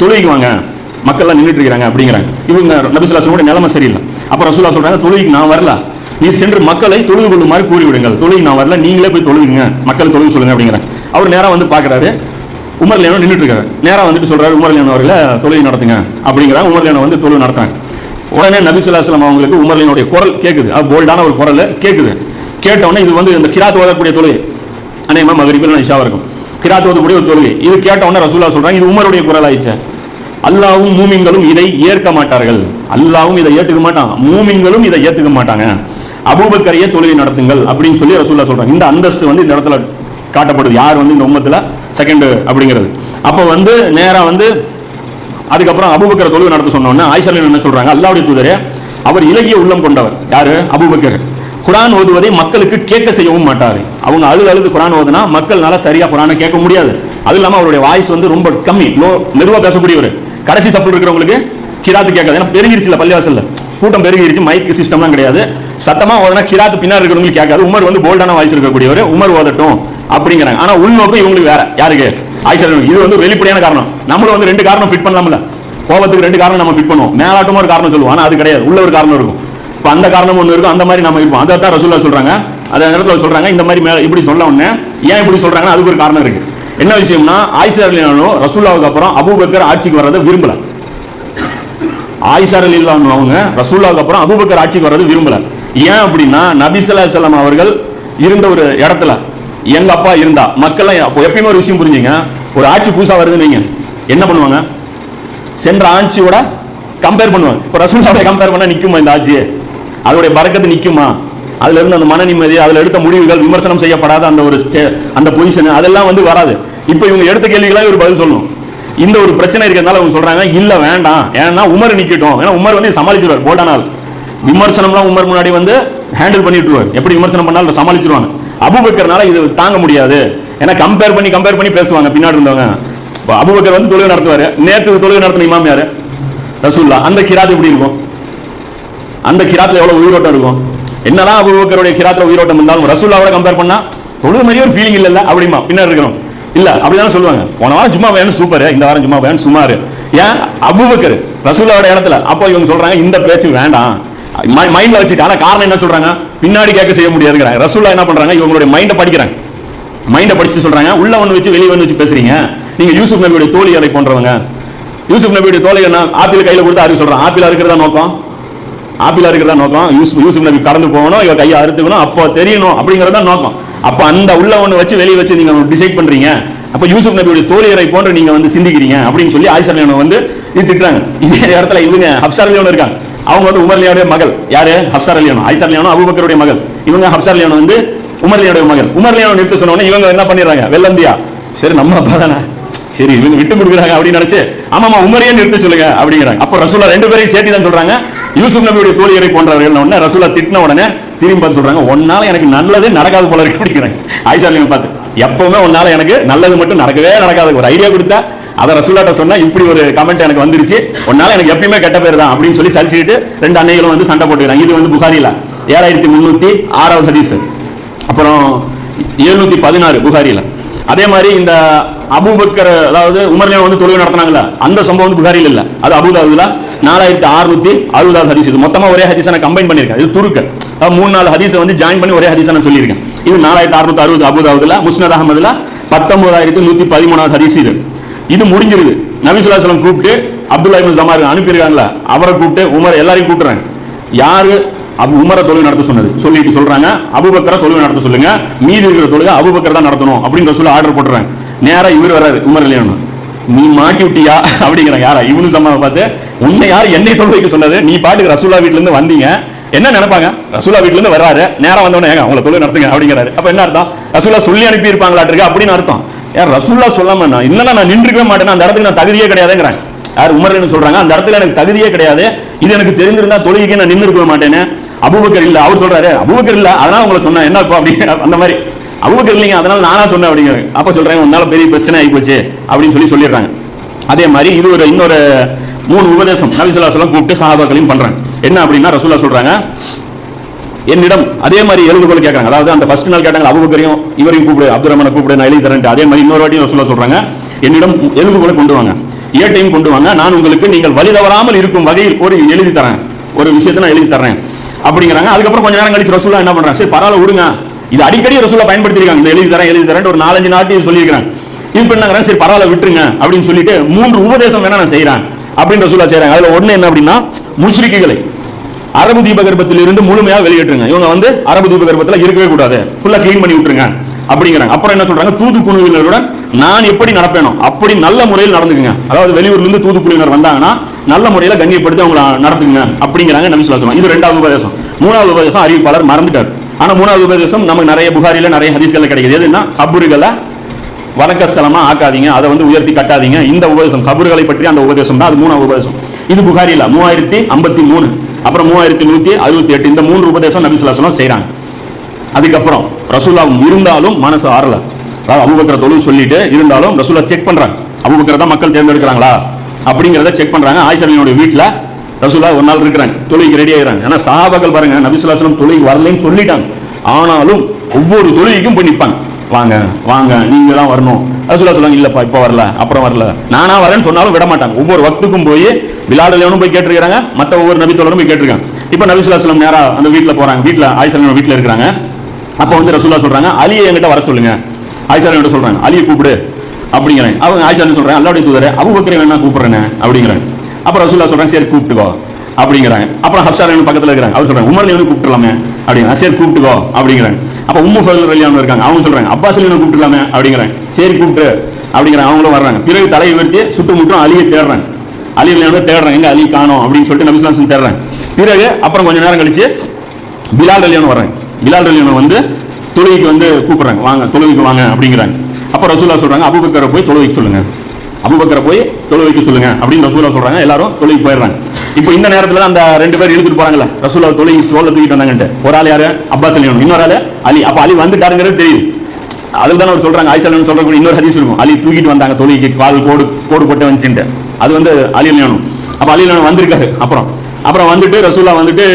தொழுகைக்கு வாங்க மக்கள்லாம் நின்றுட்டு இருக்கிறாங்க அப்படிங்கிறாங்க. இவங்க நபிசுல்லாசனோட நிலைமை சரியில்லை. அப்புறம் ரசூலா சொல்கிறாங்க தொழுகைக்கு நான் வரல. நீர் சென்று மக்களை தொழுது கொள்ளுமாறு கூறிவிடுங்கள். தொழுகி நான் வரல நீங்களே போய் தொழுகுங்க மக்கள் தொழுகு சொல்லுங்க அப்படிங்கிறேன் அவர் நேராக வந்து பார்க்குறாரு. உமர் லேனோ நின்றுட்டு இருக்காரு நேராக வந்துட்டு சொல்றாரு உமர் லேனோ அவர்களை தொழுகை நடத்துங்க. அப்படிங்கிறாங்க உமர் லேனோ வந்து தொழுகை நடத்துறாங்க. உடனே நபி சொல்லாஸ்லாம் அவங்களுக்கு உமர் லியானோடைய குரல் கேட்குது அது போல்டான ஒரு குரல் கேட்குது கேட்டவுடனே இது வந்து இந்த கிராத் ஓதக்கூடிய தொழுகை. அநேகமாக மகரிபில் இஷாவாக இருக்கும். கிராத் ஓதக்கூடிய ஒரு தொழுகை. இது கேட்டவுடனே ரசூலா சொல்றாங்க இது உமருடைய குரல் ஆயிடுச்சு. அல்லாவும் மூமிங்களும் இதை ஏற்க மாட்டார்கள். அல்லாவும் இதை ஏற்றுக்க மாட்டாங்க. மூமிங்களும் இதை ஏற்றுக்க மாட்டாங்க. அபூபக்கரிய தொழுகை நடத்துங்கள் அப்படின்னு சொல்லி ரசூல்லா சொல்றாங்க. இந்த அந்தஸ்து வந்து இந்த இடத்துல காட்டப்படுது. யார் வந்து இந்த உம்மத்தில்? செகண்ட் அப்படிங்கிறது. அப்போ வந்து நேராக வந்து அதுக்கப்புறம் அபூபக்கர் தொழுகை நடத்த சொன்னோன்னே ஆயிஷாலின் என்ன சொல்றாங்க? அல்லாவுடைய தூதரே அவர் இலகிய உள்ளம் கொண்டவர். யாரு? அபூபக்கர். குரான் ஓதுவதை மக்களுக்கு கேட்க செய்யவும் மாட்டார். அவங்க அழுது அழுது குரான் ஓதுனா மக்கள்னால சரியா குரானை கேட்க முடியாது. அது இல்லாமல் அவருடைய வாய்ஸ் வந்து ரொம்ப கம்மி லோ மெதுவாக பேசக்கூடியவர். கடைசி சஃபல் இருக்கிறவங்களுக்கு கிராத்து கேட்காது. ஏன்னா பெருகிருச்சுல பள்ளிவாசல்ல. கூட்டம் பெருகிருச்சு மைக் சிஸ்டம்லாம் கிடையாது. சத்தமாக ஓதுனா கிராத்து பின்னாடி இருக்கிறவங்களுக்கு கேட்காது. உமர் வந்து போல்டான வாய்ஸ் இருக்கக்கூடியவர். உமர் ஓதட்டும் அப்படிங்கிறாங்க. ஆனால் உள்நோக்கம் இவங்களுக்கு வேற. யாருக்கு? ஆயிஷா இது வந்து வெளிப்படையான காரணம். நம்மளும் வந்து ரெண்டு காரணம் ஃபிட் பண்ணலாம்ல. கோபத்துக்கு ரெண்டு காரணம் நம்ம ஃபிட் பண்ணுவோம். மேலாட்டமாக ஒரு காரணம் சொல்லுவோம். ஆனால் அது கிடையாது. உள்ள ஒரு காரணம் இருக்கும். இப்போ அந்த காரணம் ஒன்று இருக்கும். அந்த மாதிரி நம்ம இருப்போம். அதை தான் ரசூல்லா சொல்கிறாங்க அந்த நேரத்தில் சொல்கிறாங்க இந்த மாதிரி மேலே இப்படி சொல்ல உடனே ஏன் இப்படி சொல்கிறாங்க அதுக்கு ஒரு காரணம் இருக்குது என்ன விஷயம்னா ஆயிஷா அலினாலும் ரசூல்லாவுக்கு அப்புறம் அபூபக்கர் ஆட்சிக்கு வர்றதை விரும்பலை. ஆயிஷா அலி அவங்க ரசூல்லாவுக்கு அப்புறம் அபூபக்கர் ஆட்சிக்கு வர்றது விரும்பல. ஏன் அப்படின்னா நபிசல்லா சலாம் அவர்கள் இருந்த ஒரு இடத்துல எங்க அப்பா இருந்தா மக்கள்லாம் அப்போ எப்பயுமே ஒரு விஷயம் புரிஞ்சுங்க ஒரு ஆட்சி புதுசா வருதுன்னு வைங்க. என்ன பண்ணுவாங்க? சென்ற ஆட்சியோட கம்பேர் பண்ணுவாங்க. இப்போ ரசூல்லாவை கம்பேர் பண்ணா நிக்குமா இந்த ஆட்சி அதோடைய பறக்கத்து நிக்குமா? அதுல இருந்து அந்த மன நிம்மதி அதுல எடுத்த முடிவுகள் விமர்சனம் செய்யப்படாத அந்த ஒரு ஸ்டே- அந்த பொசிஷன் அதெல்லாம் வந்து வராது. இப்போ இவங்க எடுத்த கேள்விகளாக ஒரு பதில் சொல்லணும். இந்த ஒரு பிரச்சனை இருக்கிறதுனால அவங்க சொல்றாங்க இல்ல வேண்டாம். ஏன்னா உமர் நிக்கட்டும். ஏன்னா உமர் வந்து சமாளிச்சிருவார் போல்டானால் விமர்சனம்லாம் உமர் முன்னாடி வந்து ஹேண்டில் பண்ணிட்டுருவார். எப்படி விமர்சனம் பண்ணாலும் சமாளிச்சிருவாங்க. அபுபக்கர்னால இது தாங்க முடியாது. ஏன்னா கம்பேர் பண்ணி கம்பேர் பண்ணி பேசுவாங்க பின்னாடி இருந்தவங்க. அபுபக்கர் வந்து தொழுகை நடத்துவாரு. நேற்று தொழுகை நடத்தின இமாம் யாரு? ரசூல்லா அந்த கிராத் எப்படி இருக்கும்? அந்த கிராத்துல எவ்வளவு உயிரோட்டம் இருக்கும்? என்னதான் அபுபக்கருடைய கிராத்துல உயிரோட்டம் இருந்தாலும் ரசூல்லாவோட கம்பேர் பண்ணா தொழுது மாதிரியே ஒரு ஃபீலிங் இல்லை அப்படிமா பின்னாடி இருக்கணும். இல்ல அப்படிதான் சொல்லுவாங்க. போன வாரம் சும்மா வேணும் சூப்பர். இந்த வாரம் சும்மா வேணும் சுமார் ஏன்? அபுபக்கர் ரசூல்லாவோட இடத்துல. அப்போ இவங்க சொல்றாங்க இந்த பேச்சு வேண்டாம். மைண்ட்ல வச்சுட்டு ஆனா காரணம் என்ன சொல்றாங்க? பின்னாடி கேட்க செய்ய முடியாதுங்கிறாங்க. ரசூல்லா என்ன பண்றாங்க? இவங்களுடைய மைண்டை படிக்கிறாங்க. மைண்டை படிச்சு சொல்றாங்க. உள்ள ஒன்று வச்சு வெளியே வந்து வச்சு பேசுறீங்க. நீங்க யூசுப் நபியுடைய தோழியரை போன்றவங்க. யூசுப் நபியுடைய தோழி என்ன? ஆப்பிள் கையில கொடுத்து அறுக்க சொல்றான். ஆப்பிள் இருக்கிறதா நோக்கம்? ஆப்பிள் இருக்கிறதா நோக்கம்? யூசுப் யூசுப் நபி கடந்து போகணும் இவ கையை அறுத்துக்கணும். அப்போ தெரியணும் அப்படிங்கறத நோக்கம். அப்ப அந்த உள்ள ஒன்று வச்சு வெளியே வச்சு நீங்க டிசைட் பண்றீங்க. அப்ப யூசுப் நபியுடைய தோழியரை போன்று நீங்க வந்து சிந்திக்கிறீங்க அப்படின்னு சொல்லி ஆயிஷா வந்து இது திட்டுறாங்க. இதே இடத்துல இவங்க ஹப்சார் லியானோ இருக்காங்க. அவங்க வந்து உமர்லியாவுடைய மகள். யாரு? ஹப்சார் லியானோ ஆயிஷா லியானோ அபூபக்கருடைய மகள். இவங்க ஹப்சார் லியானோ வந்து உமர்லியாவுடைய மகள். உமர்லியானோ நிறுத்த சொன்ன உடனே இவங்க என்ன பண்ணிடுறாங்க? வெள்ளந்தியா. சரி நம்ம அப்பா தானே. சரி இவங்க விட்டு கொடுக்குறாங்க அப்படின்னு நினைச்சு ஆமாமா உமரையே நிறுத்த சொல்லுங்க அப்படிங்கிறாங்க. அப்ப ரசூலா ரெண்டு பேரையும் சேர்த்து தான் சொல்றாங்க. யூசுப் நபியுடைய தோழியரை போன்றவர்கள் உடனே ரசூலா திட்டின உடனே திரும்பி பார்த்து சொல்றாங்க. ஒன்னால எனக்கு நல்லதே நடக்காது போல இருக்கு அப்படிங்கிறாங்க. ஆயிஷா லியானோ பார்த்து எப்பவுமே ஒன்னால எனக்கு நல்லது மட்டும் நடக்கவே நடக்காது. ஒரு ஐடியா கொடுத்தா அதை ரசூலாட்ட சொன்னா இப்படி ஒரு கமெண்ட் எனக்கு வந்துருச்சு. ஒன்னால எனக்கு எப்பயுமே கெட்ட பேர் தான் அப்படின்னு சொல்லி சலிச்சுக்கிட்டு ரெண்டு அன்னைகளும் வந்து சண்டை போட்டுக்கிறாங்க. இது வந்து புகாரில. ஏழாயிரத்தி முன்னூத்தி ஆறாவது ஹதீஸ். அப்புறம் எழுநூத்தி பதினாறு புகாரில. அதே மாதிரி இந்த அபுபக்கர் அதாவது உமர்ல வந்து தொழுகை நடத்தினாங்கல்ல அந்த சம்பவம் வந்து புகாரில் இல்லை. அது அபுதாபுல நாலாயிரத்தி அறுநூத்தி அறுபதாவது ஹதீஸ். இது மொத்தமா ஒரே ஹதீஸ் நான் கம்பைன் பண்ணியிருக்கேன். இது துருக்கு மூணு நாலு ஹதீஸை வந்து ஜாயின் பண்ணி ஒரே ஹதீஸாக நான் சொல்லியிருக்கேன். இது நாலாயிரத்தி அறுநூத்தி அறுபது அபுதாபுல முஸ்னத் அகமதுல பத்தொன்பதாயிரத்தி நூற்றி பதிமூணாவது ஹதீஸ் இது. இது முடிஞ்சிருது. நபிசுல்லாசலம் கூப்பிட்டு அப்துல்லா இபின் ஜமார் அனுப்பியிருக்காங்களா அவரை கூப்பிட்டு உமர் எல்லாரையும் கூப்பிட்டுறாங்க. யாரு? அபு உமரை தொழுகை நடத்த சொன்னது. சொல்லிட்டு சொல்றாங்க அபுபக்கரை தொழுகை நடத்த சொல்லுங்க மீதி இருக்கிற தொழுகை அபுபக்கர் தான் நடத்தணும் அப்படின்னு சொல்லி ஆர்டர் போட்டுறாங்க. நேராக இவர் வர்றாரு உமர் இல்லையானு நீ மாட்டி விட்டியா? அப்படிங்கிறாங்க. யாரா? இவனு சம்மாவை பார்த்து உன்னை யார் என்னை தொழுகைக்கு வைக்க சொன்னது? நீ பாட்டுக்கு ரசூலா வீட்டிலேருந்து வந்தீங்க. என்ன நினைப்பாங்க? ரசூலா வீட்ல இருந்து வர்றாரு. நேரம் வந்தவனே ஏங்க உங்களை தொழில் நடத்துங்க அப்படிங்கிறாரு. அப்ப என்ன அர்த்தம்? ரசூலா சொல்லி அனுப்பி இருப்பாங்களாட்டிருக்கு அப்படின்னு அர்த்தம். யார் ரசூலா சொல்லாம நான் இல்லைன்னா நான் நின்றுக்கவே மாட்டேன். அந்த இடத்துக்கு நான் தகுதியே கிடையாதுங்கிறேன். யார் உமர்னு சொல்றாங்க அந்த இடத்துல எனக்கு தகுதியே கிடையாது. இது எனக்கு தெரிஞ்சிருந்தா தொழுகைக்கு நான் நின்று இருக்க மாட்டேன்னு. அபூபக்கர் இல்ல அவர் சொல்றாரு. அபுபக்கர் இல்ல அதனால உங்களை சொன்னேன். என்ன இப்போ அப்படி? அந்த மாதிரி. அபுபக்கர் இல்லைங்க அதனால நானா சொன்னேன் அப்படிங்கிறாங்க அப்ப சொல்றேன் உன்னால பெரிய பிரச்சனை ஆகி போச்சு அப்படின்னு சொல்லி சொல்லிடுறாங்க. அதே மாதிரி இது ஒரு இன்னொரு மூணு உபதேசம் நபிசுல்லா சொல்லம் கூப்பிட்டு சஹாபாக்களையும் பண்றாங்க என்ன அப்படின்னா ரசூல்லா சொல்றாங்க என்னிடம் அதே மாதிரி எழுதுகோள் கேட்கறாங்க அதாவது அந்த ஃபர்ஸ்ட் நாள் கேட்டாங்க அபுபக்கரையும் இவரையும் கூப்பிடு அப்துல் ரஹ்மான் கூப்பிடு நான் எழுதி தரேன் அதே மாதிரி இன்னொரு வாட்டியும் ரசூல்லா சொல்றாங்க என்னிடம் எழுதுகோலை கொண்டு வாங்க. ஏட்டையும் கொண்டு வாங்க. நான் உங்களுக்கு நீங்கள் வழி தவறாமல் இருக்கும் வகையில் ஒரு எழுதி தரேன். ஒரு விஷயத்தை நான் எழுதி தரேன். அப்படிங்கிறாங்க. அதுக்கப்புறம் கொஞ்ச நேரம் கழிச்சு ரசூல்லா என்ன பண்றாங்க சரி பரவாயில்ல விடுங்க. இது அடிக்கடி ரசூல்லா பயன்படுத்திருக்காங்க. இந்த எழுதி தரேன் எழுதி தரேன் ஒரு நாலஞ்சு நாட்டையும் சொல்லியிருக்கிறாங்க இது பண்ணாங்க சரி பரவாயில்ல விட்டுருங்க அப்படின்னு சொல்லிட்டு மூன்று உபதேசம் வேணா நான் செய்யறேன் அப்படின்னு ரசூல்லா செய்கிறாங்க அதில் ஒண்ணு என்ன அப்படின்னா முஸ்ரிக்குகளை அரபு தீபகற்பத்தில் இருந்து முழுமையா வெளியேற்றுங்க. இவங்க வந்து அரபு தீபகற்பத்தில் இருக்கவே கூடாது. ஃபுல்லா க்ளீன் பண்ணி விட்டுருங்க அப்படிங்கிறாங்க. அப்புறம் என்ன சொல்றாங்க? தூது குழுவினருடன் நான் எப்படி நடப்பேனோ அப்படி நல்ல முறையில் நடந்துக்குங்க. அதாவது வெளியூர்ல இருந்து தூது குழுவினர் வந்தாங்கன்னா நல்ல முறையில கண்ணியப்படுத்தி அவங்கள நடத்துங்க அப்படிங்கிறாங்க நபி சொல்லலாம் இது ரெண்டாவது உபதேசம். மூணாவது உபதேசம் அறிவிப்பாளர் மறந்துட்டார். ஆனால் மூணாவது உபதேசம் நமக்கு நிறைய புகாரில நிறைய ஹதீஸ்கள் கிடைக்குது. எதுன்னா கபறுகளை வரக்கஸ்தலமாக ஆக்காதீங்க அதை வந்து உயர்த்தி கட்டாதீங்க. இந்த உபதேசம் கபர்களை பற்றி அந்த உபதேசம் தான் அது மூணாவது உபதேசம். இது புகாரில மூவாயிரத்தி ஐம்பத்தி மூணு அப்புறம் மூவாயிரத்தி நூத்தி அறுபத்தி எட்டு இந்த மூன்று உபதேசம் நபி சொல்லலாம் அதுக்கப்புறம் ரசூல்லா இருந்தாலும் மனசு ஆறல. அதாவது அபுபக்கரை தொழில் சொல்லிட்டு இருந்தாலும் ரசூலா செக் பண்றாங்க. அபுபக்கரை தான் மக்கள் தேர்ந்தெடுக்கிறாங்களா? அப்படிங்கிறத செக் பண்றாங்க. ஆயிஷாலினுடைய வீட்டில் ரசூலா ஒரு நாள் இருக்கிறாங்க தொழுகைக்கு ரெடி ஆகிறாங்க ஏன்னா சஹாபாக்கள் பாருங்க நபிசுல்லாஸ்லம் தொழுகை வரலைன்னு சொல்லிட்டாங்க. ஆனாலும் ஒவ்வொரு தொழுகைக்கும் போய் நிற்பாங்க வாங்க வாங்க நீங்க தான் வரணும் ரசூலா சொல்லுவாங்க இல்லப்பா இப்ப வரல அப்புறம் வரல. நானா வரேன்னு சொன்னாலும் விட மாட்டாங்க. ஒவ்வொரு வக்துக்கும் போய் விளாடலையும் போய் கேட்டிருக்காங்க மற்ற ஒவ்வொரு நபி தோழரும் போய் கேட்டிருக்காங்க. இப்போ நபிசுல்லாஸ்லம் நேரா அந்த வீட்டுல போறாங்க. வீட்டுல ஆயிஷா வீட்டுல இருக்கிறாங்க. அப்போ வந்து ரசூல்லா சொல்றாங்க அலியை என்கிட்ட வர சொல்லுங்க. ஆயிஷா சொல்கிறாங்க சொல்றாங்க அலியை கூப்பிடு. அப்படிங்கிறேன். அவங்க ஆயிஷா சொல்றாங்க அல்லாவுடைய தூதரே அபுபக்கரை வேணா கூப்பிடுறேன். அப்படிங்கிறாங்க அப்புறம் ரசூல்லா சொல்றாங்க சரி கூப்பிட்டுக்கோ. அப்படிங்கிறாங்க அப்புறம் ஹப்சார் பக்கத்துல இருக்கிறாங்க. அவர் சொல்றாங்க உமர்ல வந்து கூப்பிட்டுலாமே அப்படிங்கிறாங்க சரி கூப்பிட்டுக்கோ. அப்படிங்கிறாங்க அப்போ உம்மு ஃபதல் ரலியானு இருக்காங்க. அவங்க சொல்கிறாங்க அப்பாஸ் அலியை கூப்பிட்டுலாமே அப்படிங்கிறாங்க. சரி கூப்பிட்டு அப்படிங்கிறாங்க. அவங்களும் வர்றாங்க. பிறகு தலையை உயர்த்தி சுட்டு முட்டும் அலியை தேடுறாங்க. அலி ரலியானு தேடுறாங்க. எங்கே அலி காணும் அப்படின்னு சொல்லிட்டு நபிஸ்லாசன் தேடுறாங்க. பிறகு அப்புறம் கொஞ்ச நேரம் கழிச்சு பிலால் ரலியானு வர்றாங்க. பிலால் ரலியானு வந்து தொழுகைக்கு வந்து கூப்பிட்றாங்க. வாங்க தொழுகைக்கு வாங்க அப்படிங்கிறாங்க. அப்போ ரசூலா சொல்கிறாங்க அபுபக்கரை போய் தொழுகைக்கு சொல்லுங்க. அபுபக்கரை போய் தொழுவைக்கு சொல்லுங்க அப்படின்னு ரசூலா சொல்றாங்க. எல்லாரும் தொழுகைக்கு போயிடுறாங்க. இப்போ இந்த நேரத்துல அந்த ரெண்டு பேர் இழுத்துட்டு போறாங்கல்ல. ரசூலா தொழுகி தோல்ல தூக்கிட்டு வந்தாங்கன்ட்டு. ஒரு ஆள் யாரு? அப்பாஸ் அலி இன்னொரு ஆள் அலி. அப்ப அலி வந்துட்டாருங்கிறது தெரியுது. அதில் தான் அவர் சொல்றாங்க. ஆயிஷா கூட இன்னொரு ஹதீஸ் இருக்கும். அலி தூக்கிட்டு வந்தாங்க தொழுகைக்கு கால் கோடு கோடு போட்டு வந்துச்சுட்டு அது வந்து அலி அலியானும் அப்ப அலி அலியானும் வந்திருக்காரு. அப்புறம் அப்புறம் வந்துட்டு ரசூலா வந்துட்டு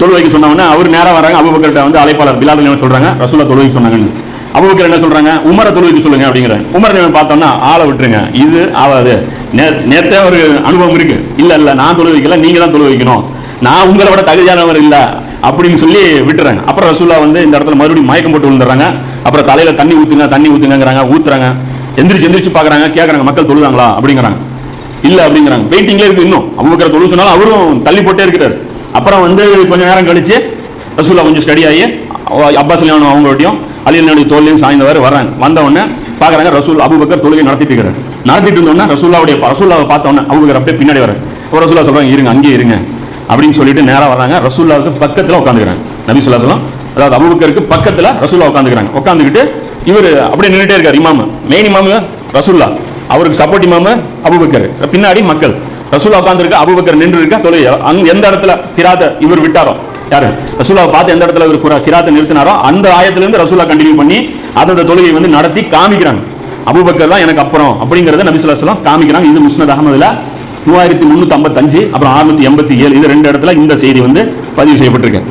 தொழுவைக்கு சொன்னவொடனே அவர் நேராக வராங்க. அபுபக்கர்கிட்ட வந்து அழைப்பாளர் பிலால் சொல்றாங்க. ரசூலா தொழுவைக்கு சொன்னாங்கன்னு. அபுபக்கர் என்ன சொல்றாங்க? உமரை தொழுவைக்கு சொல்லுங்க அப்படிங்கிற. உமர் நிலையம் பார்த்தோம்னா ஆளை விட்டுருங்க. இது ஆகாது. நே- நேத்தே ஒரு அனுபவம் இருக்கு. இல்ல இல்ல நான் தொழு வைக்கல நீங்க தான் தொழு வைக்கணும். நான் உங்களை விட தகுதியானவர் இல்ல அப்படின்னு சொல்லி விட்டுறாங்க. அப்புறம் ரசூல்லா வந்து இந்த இடத்துல மறுபடியும் மயக்கம் போட்டு விழுந்துறாங்க அப்புறம் தலையில தண்ணி ஊத்துங்க தண்ணி ஊத்துங்கிறாங்க ஊத்துறாங்க. எந்திரிச்சு எந்திரிச்சு பாக்குறாங்க கேக்குறாங்க மக்கள் தொழுதாங்களா அப்படிங்கிறாங்க. இல்ல அப்படிங்கிறாங்க. வெயிட்டிங்ல இருக்கு இன்னும். அவங்க தொழு சொன்னாலும் அவரும் தள்ளி போட்டே இருக்கிறார். அப்புறம் வந்து கொஞ்ச நேரம் கழிச்சு ரசூலா கொஞ்சம் ஸ்டடி ஆகி அப்பாஸ் அலியானும் அவங்களோடையும் அலியனுடைய தோல்லையும் சாய்ந்தவர் வர்றாங்க. வந்த பார்க்குறாங்க ரசூல் அபுபக்கர் தொழுகை நடத்திட்டு இருக்கிறார் நடத்திட்டு இருந்தோடனே ரசூல்லாவுடைய ரசூல்லாவை பார்த்த உடனே அபுபக்கர் அப்படியே பின்னாடி வர அப்போ ரசூல்லா இருங்க அங்கேயே இருங்க. அப்படின்னு சொல்லிட்டு நேராக வராங்க ரசூல்லாவுக்கு பக்கத்தில் உட்காந்துக்கிறாங்க. நபி சொல்லா சொல்லம் அதாவது அபுபக்கருக்கு பக்கத்தில் ரசூல்லா உட்காந்துக்கிறாங்க. உட்காந்துக்கிட்டு இவர் அப்படியே நின்றுட்டே இருக்காரு இமாமு. மெயின் இமாமு ரசூல்லா. அவருக்கு சப்போர்ட் இமாமு அபுபக்கர். பின்னாடி மக்கள். ரசூல்லா உட்காந்துருக்க அபுபக்கர் நின்று இருக்கா தொழுகை அங்கே எந்த இடத்துல கிராத இவர் விட்டாரோ? யாரு? ரசூலாவை பார்த்து எந்த இடத்துல ஒரு குரா- கிராத்தை நிறுத்தினாரோ அந்த ஆயத்திலிருந்து ரசூலா கண்டினியூ பண்ணி அந்த தொழுகை வந்து நடத்தி காமிக்கிறாங்க. அபூபக்கர் தான் எனக்கு அப்புறம் அப்படிங்கறத நபி காமிக்கிறாங்க. இது முஸ்னத் அகமதுல மூவாயிரத்தி முந்நூற்றி ஐம்பத்தஞ்சு அப்புறம் அறுநூத்தி எண்பத்தி ஏழு இது ரெண்டு இடத்துல இந்த செய்தி வந்து பதிவு செய்யப்பட்டிருக்கு.